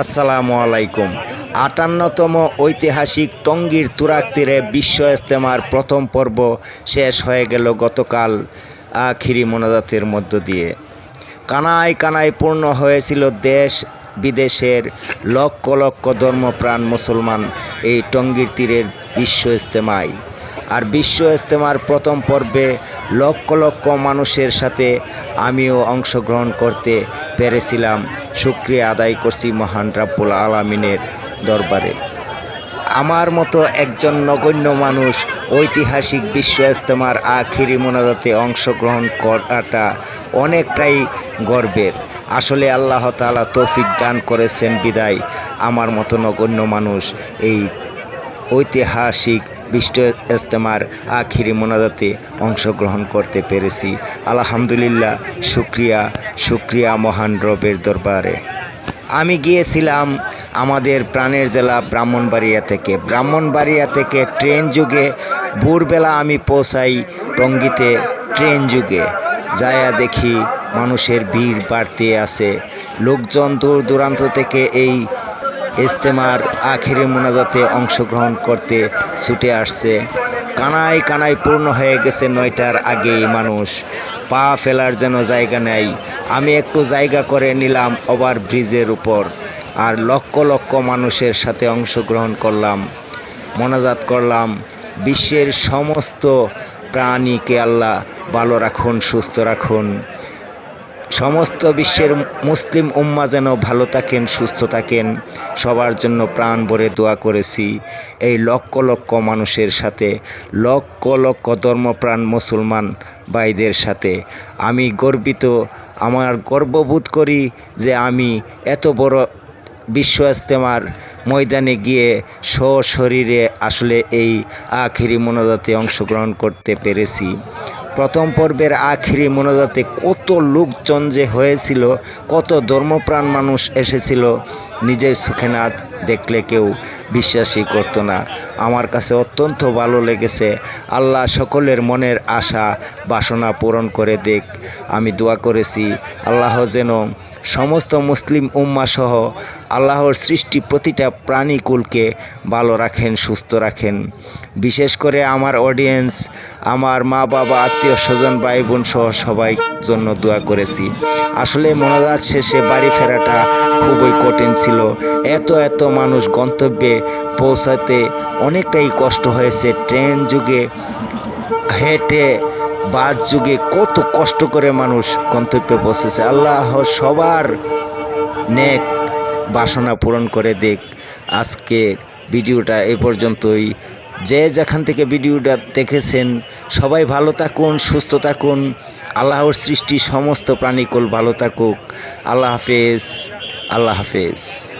আসসালামু আলাইকুম। আটান্নতম ঐতিহাসিক টঙ্গীর তুরাক তীরে বিশ্ব ইস্তেমার প্রথম পর্ব শেষ হয়ে গেল গতকাল আখিরি মোনাজাতের মধ্য দিয়ে। কানায় কানায় পূর্ণ হয়েছিল দেশ বিদেশের লক্ষ লক্ষ ধর্মপ্রাণ মুসলমান এই টঙ্গীর তীরের বিশ্ব ইস্তেমায় আর বিশ্ব ইজতেমার প্রথম পর্বে লক্ষ লক্ষ মানুষের সাথে আমিও অংশগ্রহণ করতে পেরেছিলাম। শুক্রিয়া আদায় করছি মহান রাব্বুল আলমিনের দরবারে। আমার মতো একজন নগণ্য মানুষ ঐতিহাসিক বিশ্ব ইজতেমার আখিরি মোনাজাতে অংশগ্রহণ করাটা অনেকটাই গর্বের। আসলে আল্লাহ তাআলা তৌফিক দান করেছেন, বিদায়। আমার মতো নগণ্য মানুষ এই ঐতিহাসিক বিশ্ব ইস্তেমার আখিরি মোনাজাতে অংশগ্রহণ করতে পেরেছি। আলহামদুলিল্লাহ, শুক্রিয়া শুক্রিয়া মহান রবের দরবারে। আমি গিয়েছিলাম আমাদের প্রাণের জেলা ব্রাহ্মণবাড়িয়া থেকে। ব্রাহ্মণবাড়িয়া থেকে ট্রেন যুগে ভোরবেলা আমি পৌঁছাই টঙ্গিতে ট্রেন যুগে। যায়া দেখি মানুষের ভিড় বাড়তে আছে। লোকজন দূর দূরান্ত থেকে এই ইস্তেমার আখেরি মোনাজাতে অংশগ্রহণ করতে ছুটে আসছে। কানায় কানায় পূর্ণ হয়ে গেছে নয়টার আগেই মানুষ। পা ফেলার যেন জায়গা নেই। আমি একটু জায়গা করে নিলাম ওভার ব্রিজের উপর। আর লক্ষ লক্ষ মানুষের সাথে অংশগ্রহণ করলাম, মোনাজাত করলাম। বিশ্বের সমস্ত প্রাণীকে আল্লাহ ভালো রাখুন, সুস্থ রাখুন। সমস্ত বিশ্বের মুসলিম উম্মা যেন ভালো থাকেন, সুস্থ থাকেন, সবার জন্য প্রাণ ভরে দোয়া করেছি। এই লক্ষ লক্ষ মানুষের সাথে, লক্ষ লক্ষ ধর্মপ্রাণ মুসলমান ভাইদের সাথে আমি গর্বিত। আমার গর্ববোধ করি যে আমি এত বড় বিশ্ব ইস্তেমার ময়দানে গিয়ে সশরীরে আসলে এই আখিরি মোনাজাতে অংশগ্রহণ করতে পেরেছি। প্রথম পর্বের আখিরি মোনাজাতে কত লোকজন যে হয়েছিল, কত ধর্মপ্রাণ মানুষ এসেছিল, নিজের সুখে না দেখলে কেউ বিশ্বাসই করতো না। আমার কাছে অত্যন্ত ভালো লেগেছে। আল্লাহ সকলের মনের আশা, বাসনা পূরণ করে দেখ। আমি দোয়া করেছি, আল্লাহ যেন সমস্ত মুসলিম উম্মা সহ আল্লাহর সৃষ্টি প্রতিটা প্রাণীকুলকে ভালো রাখেন, সুস্থ রাখেন। বিশেষ করে আমার অডিয়েন্স আমার মা বাবা আত্মীয় স্বজন ভাই বোন সহ সবাই জন্য দোয়া করেছি। আসলে মোনাজাত শেষে বাড়ি ফেরাটা খুবই কঠিন ছিল। এত এত মানুষ গন্তব্যে পৌঁছাতে অনেকটাই কষ্ট হয়েছে। ট্রেন যুগে, হেঁটে, বাস যুগে কত কষ্ট করে মানুষ গন্তব্যে পৌঁছেছে। আল্লাহ সবার নেক বাসনা পূরণ করে দেখ। আজকের ভিডিওটা এ পর্যন্তই। যে যেখান থেকে ভিডিওটা দেখেছেন, সবাই ভালো থাকুন, সুস্থ থাকুন। আল্লাহর সৃষ্টি সমস্ত প্রাণীকুল ভালো থাকুক। আল্লাহ হাফেজ আল্লাহ হাফেজ।